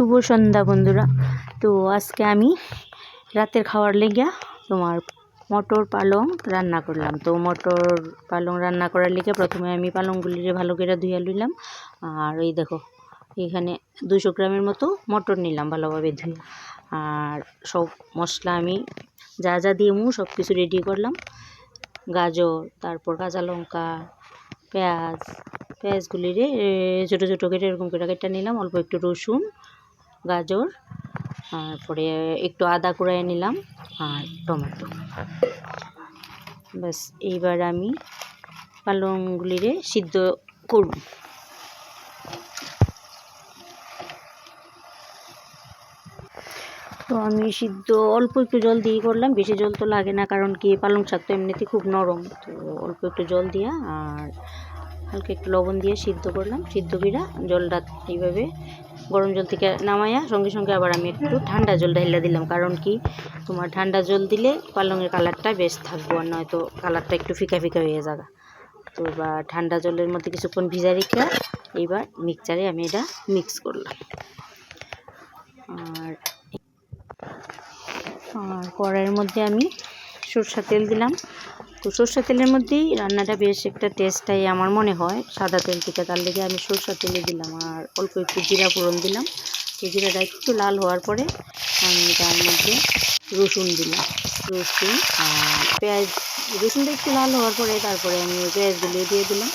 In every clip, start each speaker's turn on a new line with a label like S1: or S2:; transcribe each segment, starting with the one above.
S1: শুভ সন্ধ্যা বন্ধুরা। তো আজকে আমি রাতের খাওয়ার লেগে তোমার মটর পালং রান্না করলাম। তো মটর পালং রান্না করার লেগে প্রথমে আমি পালংগুলিরে ভালো করে ধুয়ে লইলাম। আর এই দেখো, এখানে দুশো গ্রামের মতো মটর নিলাম ভালোভাবে ধুয়ে। আর সব মশলা আমি যা যা দিয়ে মু সব কিছু রেডি করলাম। গাজর, তারপর কাঁচা লঙ্কা, পেঁয়াজ, পেঁয়াজগুলিরে ছোটো ছোটো কেটে এরকম করে কেটে নিলাম। অল্প একটু রসুন গাজর, তারপরে একটু আদা কুড়াই নিলাম আর টমেটো। ব্যাস, এইবার আমি পালংগুলিরে সিদ্ধ করব। তো আমি সিদ্ধ অল্প একটু জল দিয়ে করলাম, বেশি জল তো লাগে না, কারণ কি পালং শাক তো এমনিতে খুব নরম। তো অল্প একটু জল দিয়া আর হালকা একটু লবণ দিয়ে সিদ্ধ করলাম। সিদ্ধ কইরা জলটা এইভাবে গরম জল থেকে নামাইয়া সঙ্গে সঙ্গে আবার আমি একটু ঠান্ডা জল ঢাইলা দিলাম। কারণ কি? তোমার ঠান্ডা জল দিলে পালংয়ের কালারটা বেশ থাকব আর নয়তো কালারটা একটু ফিকা ফিকা হয়ে যাবে। তো এবার ঠান্ডা জলের মধ্যে কিছুক্ষণ ভিজা রেখে এইবার মিক্সচারে আমি এটা মিক্স করলাম। আর আর কড়াইয়ের মধ্যে আমি সরষা তেল দিলাম। তো সরষা তেলের মধ্যেই রান্নাটা বেশ একটা টেস্টটাই আমার মনে হয়। সাদা তেল থেকে তার লেগে আমি সরষা তেলে দিলাম আর অল্প একটু জিরা ফোড়ন দিলাম। তো জিরাটা একটু লাল হওয়ার পরে আমি তার মধ্যে রসুন দিলাম। রসুন আর পেঁয়াজ রসুনটা একটু লাল হওয়ার পরে তারপরে আমি ওই পেঁয়াজগুলো দিয়ে দিলাম।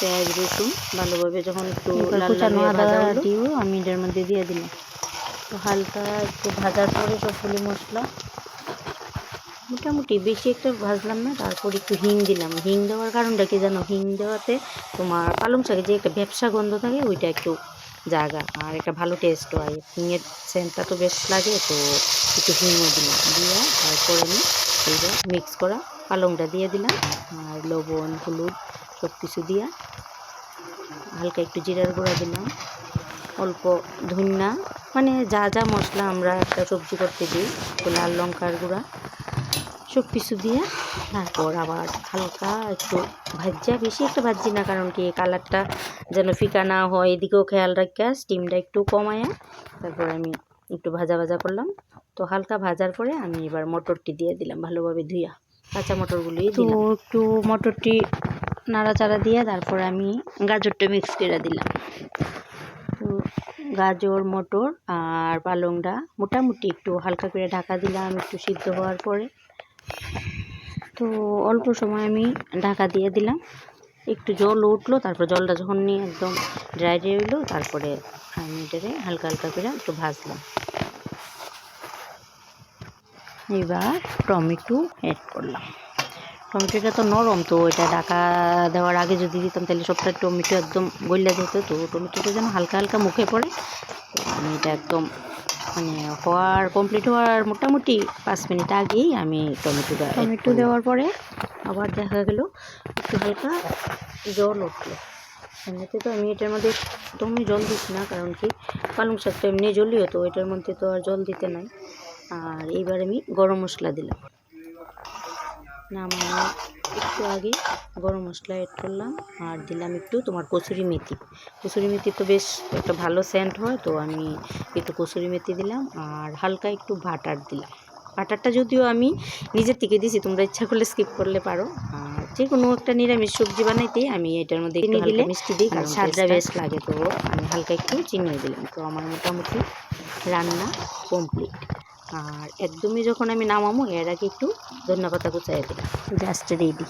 S1: পেঁয়াজ রসুন ভালোভাবে যখন একটু লাল লাল দিয়েও আমি এটার মধ্যে দিয়ে দিলাম। তো হালকা একটু ভাজার পরে সবগুলি মশলা। মোটামুটি বেশি একটা ভাজলাম না, তারপর একটু হিং দিলাম। হিং দেওয়ার কারণটা কি জানো? হিং দেওয়াতে তোমার পালং শাকে যে একটা ব্যবসা গন্ধ থাকে, ওইটা একটু জায়গা আর একটা ভালো টেস্ট হয়। হিঙের সেন্টটা তো বেশ লাগে, তো একটু হিংও দিলাম। দিয়ে তারপর আমি এইটা মিক্স করা পালংটা দিয়ে দিলাম আর লবণ, হলুদ সব কিছু দিয়া হালকা একটু জিরার গুঁড়া দিলাম। অল্প ধন্যা মানে যা যা মশলা আমরা একটা সবজি করতে দিই লাল লঙ্কার গুঁড়া। সব কিছু দিয়ে তারপর আবার হালকা একটু ভাজ্যা বেশি একটু ভাজি না কারণ কি কালারটা যেন ফিকা না হয়। এদিকেও খেয়াল রাখিয়া স্টিমটা একটু কমায়া তারপর আমি একটু ভাজা ভাজা করলাম। তো হালকা ভাজার পরে আমি এবার মটরটি দিয়ে দিলাম ভালোভাবে ধুইয়া কাঁচা মটরগুলি তো একটু মটরটি নাড়াচাড়া দিয়ে তারপর আমি গাজরটা মিক্স করে দিলাম। তো গাজর মটর আর পালংটা মোটামুটি একটু হালকা করে ঢাকা দিলাম একটু সিদ্ধ হওয়ার পরে। তো অল্প সময় আমি ঢাকা দিয়ে দিলাম। একটু জল উঠল, তারপর জলটা যখন নিয়ে একদম ড্রাই ড্রাই হইল তারপরে আমি এটাকে হালকা হালকা করে একটু ভাজলাম। এবার টমেটো অ্যাড করলাম। টমেটোটা তো নরম, তো এটা ঢাকা দেওয়ার আগে যদি দিতাম, তাহলে সবটা টমেটো একদম গলিয়া যেত, তো টমেটোটা যেন হালকা হালকা মুখে পড়ে আমি এটা একদম মানে হওয়ার কমপ্লিট হওয়ার মোটামুটি পাঁচ মিনিট আগেই আমি টমেটোটা টমেটো দেওয়ার পরে আবার দেখা গেল একটু হালকা জল উঠল। এমনিতে তো আমি এটার মধ্যে একদমই জল দিচ্ছি না কারণ কি পালং শাক তো এমনি জলীয় হতো এটার মধ্যে তো আর জল দিতে নাই। আর এইবার আমি গরম মশলা দিলাম। নামানো একটু আগে গরম মশলা অ্যাড করলাম আর দিলাম একটু তোমার কসুরি মেথি। কসুরি মেথি তো বেশ একটা ভালো সেন্ট হয় তো আমি একটু কসুরি মেথি দিলাম আর হালকা একটু বাটার দিলাম। বাটারটা যদিও আমি নিজের থেকে দিয়েছি তোমরা ইচ্ছা করলে স্কিপ করলে পারো। আর যে কোনো একটা নিরামিষ সবজি বানাইতে আমি এটার মধ্যে চিনি দিলে মিষ্টি দিই কারণ স্বাদটা বেশ লাগে তো আমি হালকা একটু চিনিও দিলাম। তো আমার মোটামুটি রান্না কমপ্লিট আর একদমই যখন আমি নামামো, এর আগে একটু ধন্যা পাতা কুচাই দিলাম। জাস্ট রেডি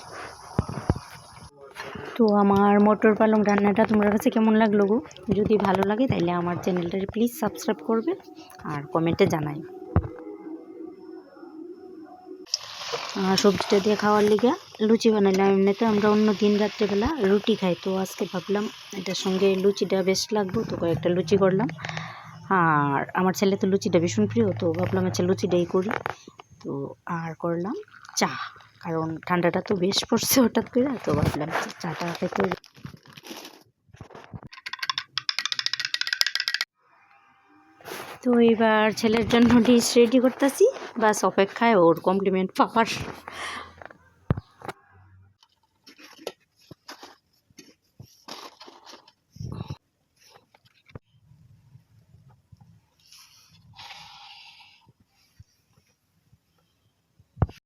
S1: তো আমার মটর পালং রান্নাটা তোমার কাছে কেমন লাগল গো? যদি ভালো লাগে তাহলে আমার চ্যানেলটা প্লিজ সাবস্ক্রাইব করবে আর কমেন্টে জানাই। আর সবজিটা দিয়ে খাওয়ার লিগে লুচি বানাইলাম। এমনিতে আমরা অন্য দিন রাত্রেবেলা রুটি খাই। তো আজকে ভাবলাম এটার সঙ্গে লুচিটা বেশ লাগবে। তো কয়েকটা লুচি করলাম। আর আমার ছেলে তো লুচিটা ভীষণ প্রিয়, তো ভাবলাম আচ্ছা লুচিটাই করি। তো আর করলাম চা, কারণ ঠান্ডাটা তো বেশ পড়ছে হঠাৎ করে, তো ভাবলাম চাটা খেতে তো এবার ছেলের জন্য ডিশ রেডি করতেছি বাস অপেক্ষায় ওর কমপ্লিমেন্ট পাওয়ার।